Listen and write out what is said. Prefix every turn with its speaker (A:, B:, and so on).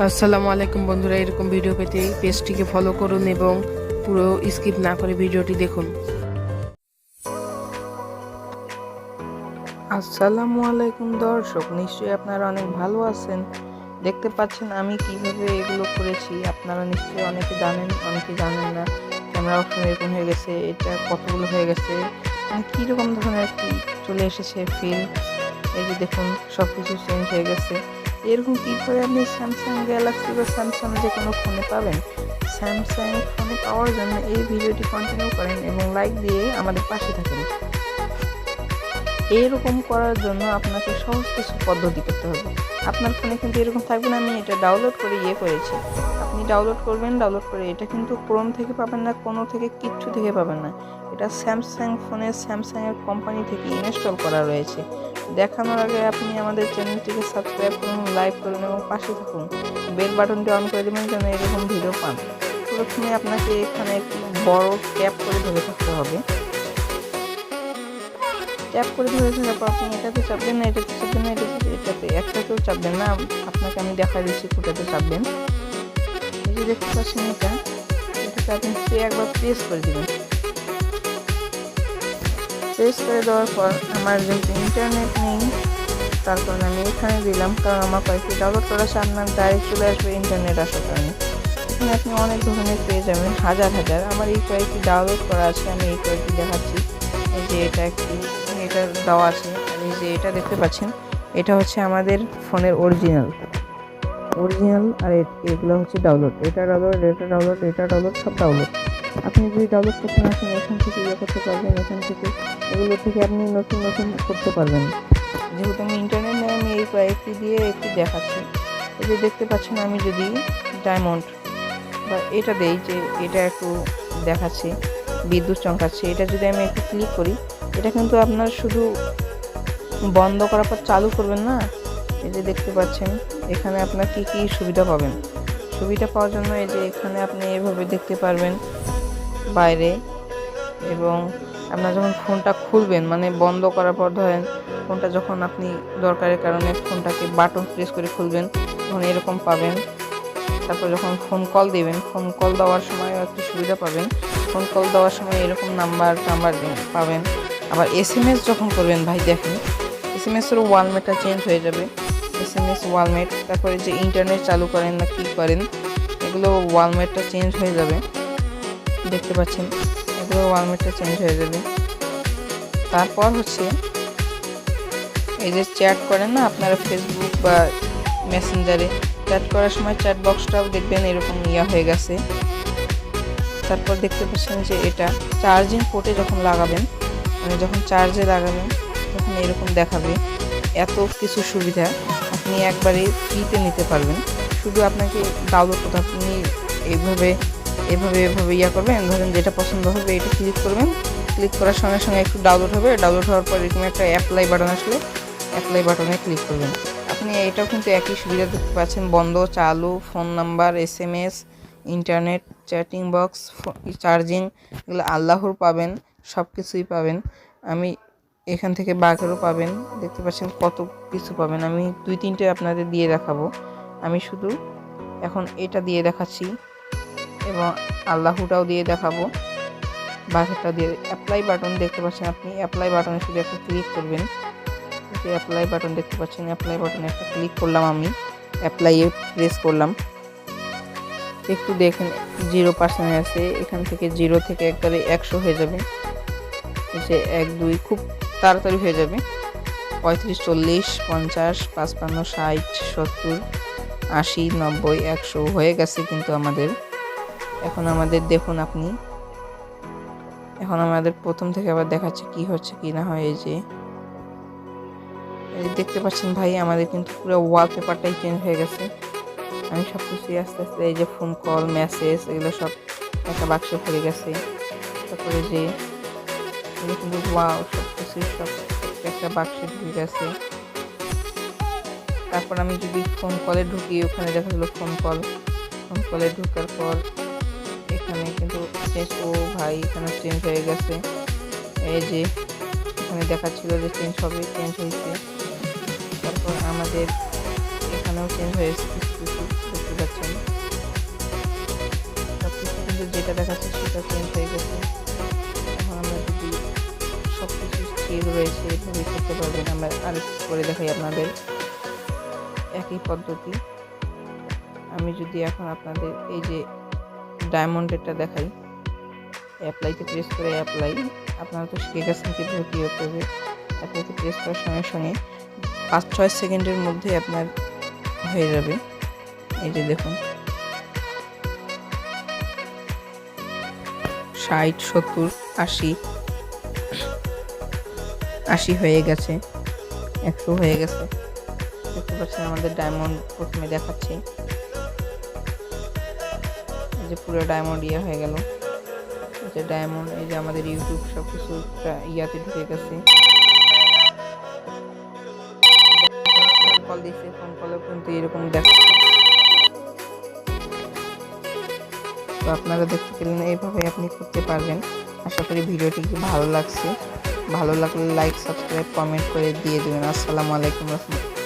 A: আসসালামু আলাইকুম বন্ধুরা, এরকম ভিডিও পেতে পেজটিকে ফলো করুন এবং পুরো স্কিপ না করে ভিডিওটি দেখুন। আসসালামু আলাইকুম দর্শক, নিশ্চয়ই আপনারা অনেক ভালো আছেন। দেখতে পাচ্ছেন আমি কীভাবে এগুলো করেছি, আপনারা নিশ্চয়ই অনেকে জানেন অনেকে জানেন না। ক্যামেরা অপশন এরকম হয়ে গেছে, এটা কতগুলো হয়ে গেছে মানে কীরকম ধরনের চলে এসেছে ফিল এই যে দেখুন সব কিছু চেঞ্জ হয়ে গেছে। এরকম কীভাবে আপনি স্যামসাং গ্যালাক্সি বা স্যামসাং যে কোনো ফোনে পাবেন? স্যামসাং ফোনে পাওয়ার জন্য এই ভিডিওটি কন্টিনিউ করেন এবং লাইক দিয়ে আমাদের পাশে থাকেন। এরকম করার জন্য আপনাকে সহজ কিছু পদ্ধতি করতে হবে। আপনার ফোনে কিন্তু এরকম থাকবে না, আমি এটা ডাউনলোড করে ইয়ে করেছি। আপনি ডাউনলোড করবেন ডাউনলোড করে এটা কিন্তু ক্রোম থেকে পাবেন না, কোনো থেকে কিচ্ছু থেকে পাবেন না। এটা স্যামসাং ফোনে স্যামসাংয়ের কোম্পানি থেকে ইনস্টল করা রয়েছে। দেখানোর আগে আপনি আমাদের চ্যানেলটিকে সাবস্ক্রাইব করুন, লাইক করুন এবং পাশে থাকুন। বেল বাটনটি অন করে দেবেন যেন এরকম ভিডিও পান। প্রথমে আপনাকে এখানে একটি বড় ট্যাপ করে ধরে থাকতে হবে। ট্যাপ করে ধরে থাকার পর আপনি এটাতে চাপবেন না, এটাতে চাপবেন না, এটাতে এটাতে একটাতেও চাপবেন না। আপনাকে আমি দেখা দিচ্ছি কোটাতে চাপবেন। এই যে দেখতে পাচ্ছেন এটা এটাতে আপনি একবার প্রেস করে দেবেন। প্রেস করে দেওয়ার পর আমার যেহেতু ইন্টারনেট নেই। তার কারণে আমি এখানে দিলাম, কারণ আমার কয়েকটি ডাউনলোড করা আছে আপনার ডাইরেক্ট চলে আসবে ইন্টারনেট আসার কারণে এখানে আপনি অনেক ধরনের পেয়ে যাবেন, হাজার হাজার। আমার এই কয়েকটি ডাউনলোড করা আছে, আমি এই কয়েকটি দেখাচ্ছি। এই যে এটা একটি, এটা দেওয়া আছে, এই যে এটা দেখতে পাচ্ছেন। এটা হচ্ছে আমাদের ফোনের অরিজিনাল অরিজিনাল আর এগুলো হচ্ছে ডাউনলোড এটা ডাউনলোড এটা ডাউনলোড এটা ডাউনলোড সব ডাউনলোড আপনি যদি ডাউনলোড করতে না চান এখান থেকে ইয়ে করতে পারবেন, এখান থেকে এগুলো থেকে আপনি নতুন নতুন করতে পারবেন। যেহেতু আমি ইন্টারনেট নেই আমি এই কয়েকটি দিয়ে একটু দেখাচ্ছি। যে দেখতে পাচ্ছেন আমি যদি ডায়মন্ড বা এটা দেই যে এটা একটু দেখাচ্ছে, বিদ্যুৎ চমকাচ্ছে, এটা যদি আমি একটু ক্লিক করি, এটা কিন্তু আপনার শুধু বন্ধ করার পর চালু করবেন না? এই যে দেখতে পাচ্ছেন, এখানে আপনার কি কি সুবিধা পাবেন? সুবিধা পাওয়ার জন্য এই যে এখানে আপনি এভাবে দেখতে পারবেন বাইরে এবং আপনার যখন ফোনটা খুলবেন মানে বন্ধ করার পর ধরেন ফোনটা যখন আপনি দরকারের কারণে ফোনটাকে বাটন প্রেস করে খুলবেন, তখন এরকম পাবেন। তারপর যখন ফোন কল দেবেন, ফোন কল দেওয়ার সময় একটু সুবিধা পাবেন। ফোন কল দেওয়ার সময় এরকম নাম্বার টাম্বার পাবেন। আবার এস এম এস যখন করবেন, ভাই দেখেন এস এম এসের ওয়ালমেটটা চেঞ্জ হয়ে যাবে। এস এম এস ওয়ালমেট তারপরে যে ইন্টারনেট চালু করেন না কী করেন, এগুলো ওয়ালমেটটা চেঞ্জ হয়ে যাবে। দেখতে পাচ্ছেন, এগুলো ওয়ালমেটটা চেঞ্জ হয়ে যাবে। তারপর হচ্ছে, এই যে চ্যাট করেন না আপনারা ফেসবুক বা মেসেঞ্জারে চ্যাট করার সময় চ্যাট বক্সটাও দেখবেন এরকম ইয়া হয়ে গেছে। তারপর দেখতে পাচ্ছেন যে এটা চার্জিং পোর্টে যখন লাগাবেন মানে যখন চার্জে লাগাবেন, তখন এরকম দেখাবে। এত কিছু সুবিধা, আপনি একবারে ফ্রিতে নিতে পারবেন। শুধু আপনাকে ডাউনলোড করতে আপনি এইভাবে এভাবে এভাবে ইয়া করবেন। ধরেন যেটা পছন্দ হবে এটা ক্লিক করবেন। ক্লিক করার সঙ্গে সঙ্গে একটু ডাউনলোড হবে। ডাউনলোড হওয়ার পর এরকম একটা অ্যাপ্লাই বাটন আসলে অ্যাপ্লাই বাটনে ক্লিক করবেন। আপনি এটাও কিন্তু একই সুবিধা দেখতে পাচ্ছেন। বন্ধ, চালু phone number S M S internet chatting box charging এগুলো আল্লাহর পাবেন সব কিছুই পাবেন। আমি এখান থেকে বাঘেরও পাবেন। দেখতে পাচ্ছেন কত কিছু পাবেন। আমি দুই তিনটে আপনাদের দিয়ে দেখাবো। আমি শুধু এখন এটা দিয়ে দেখাচ্ছি। এবং আল্লাহটাও দিয়ে দেখাবো। বাসাটা দিয়ে অ্যাপ্লাই বাটন দেখতে পাচ্ছেন আপনি। অ্যাপ্লাই বাটনে শুধু একটা ক্লিক করবেন। অ্যাপ্লাই বাটন দেখতে পাচ্ছেন অ্যাপ্লাই বাটনে একটা ক্লিক করলাম আমি। অ্যাপ্লাইয়ে প্রেস করলাম। একটু দেখেন জিরো পার্সেন্ট আছে। এখান থেকে জিরো থেকে একবারে একশো হয়ে যাবে। যে এক, দুই খুব তাড়াতাড়ি হয়ে যাবে। পঁয়ত্রিশ, চল্লিশ, পঞ্চাশ, পাঁচপান্ন, ষাট, সত্তর, আশি, নব্বই, একশো হয়ে গেছে কিন্তু আমাদের। এখন আমাদের দেখুন আপনি। এখন আমাদের প্রথম থেকে আবার দেখাচ্ছে কি হচ্ছে কি না হয় এই যে। দেখতে পাচ্ছেন ভাই, আমাদের কিন্তু পুরো ওয়ালপেপারটাই চেঞ্জ হয়ে গেছে। আমি সব কিছুই আস্তে আস্তে এই যে ফোন কল মেসেজ এগুলো সব একটা বাক্সে ভরে গেছে। তারপরে যে এগুলো কিন্তু ওয়াও সব কিছুই সব একটা বাক্সে ঢুকে গেছে। তারপর আমি যদি ফোন কলে ঢুকি, ওখানে দেখা গেলো ফোন কল ফোন কলে ঢোকার পর এখানে কিন্তু চেঞ্জ ও ভাই এখানে চেঞ্জ হয়ে গেছে। এই যে এখানে দেখাচ্ছিল যে চেঞ্জ হবে, চেঞ্জ হয়েছে। তারপর আমাদের এখানেও চেঞ্জ হয়েছে দেখতে পাচ্ছেন। সব কিছু কিন্তু যেটা দেখাচ্ছে সেটা চেঞ্জ হয়ে গেছে। এখন আমরা যদি সব কিছু স্থির রয়েছে, এভাবে করতে পারবেন, আমরা আর করে দেখাই আপনাদের। একই পদ্ধতি। আমি যদি এখন আপনাদের এই যে ডায়মন্ডেরটা দেখাই। অ্যাপ্লাইতে প্রেস করে অ্যাপ্লাই আপনারা তো শিখে গেছেন কীভাবে কী করতে হবে অ্যাপ্লাইতে প্রেস করার সঙ্গে সঙ্গে পাঁচ ছয় সেকেন্ডের মধ্যে আপনার হয়ে যাবে। এই যে দেখুন। ষাট, সত্তর, আশি। আশি হয়ে গেছে। একশো হয়ে গেছে। দেখতে পাচ্ছেন আমাদের ডায়মন্ড প্রথমে দেখাচ্ছে। যে পুরো ডায়মন্ড ইয়ে হয়ে গেল। যে ডায়মন্ড এই যে আমাদের ইউটিউব সব কিছু ইয়াতে ঢুকে গেছে। কল দিচ্ছে ফোন কলে কিন্তু এরকম দেখাচ্ছে তো আপনারা দেখতে পেলেন, এইভাবে আপনি করতে পারবেন। আশা করি ভিডিওটি ভালো লাগছে। ভালো লাগলে লাইক সাবস্ক্রাইব কমেন্ট করে দিয়ে দেবেন। আসসালামু আলাইকুম রহমতুল্লাহ।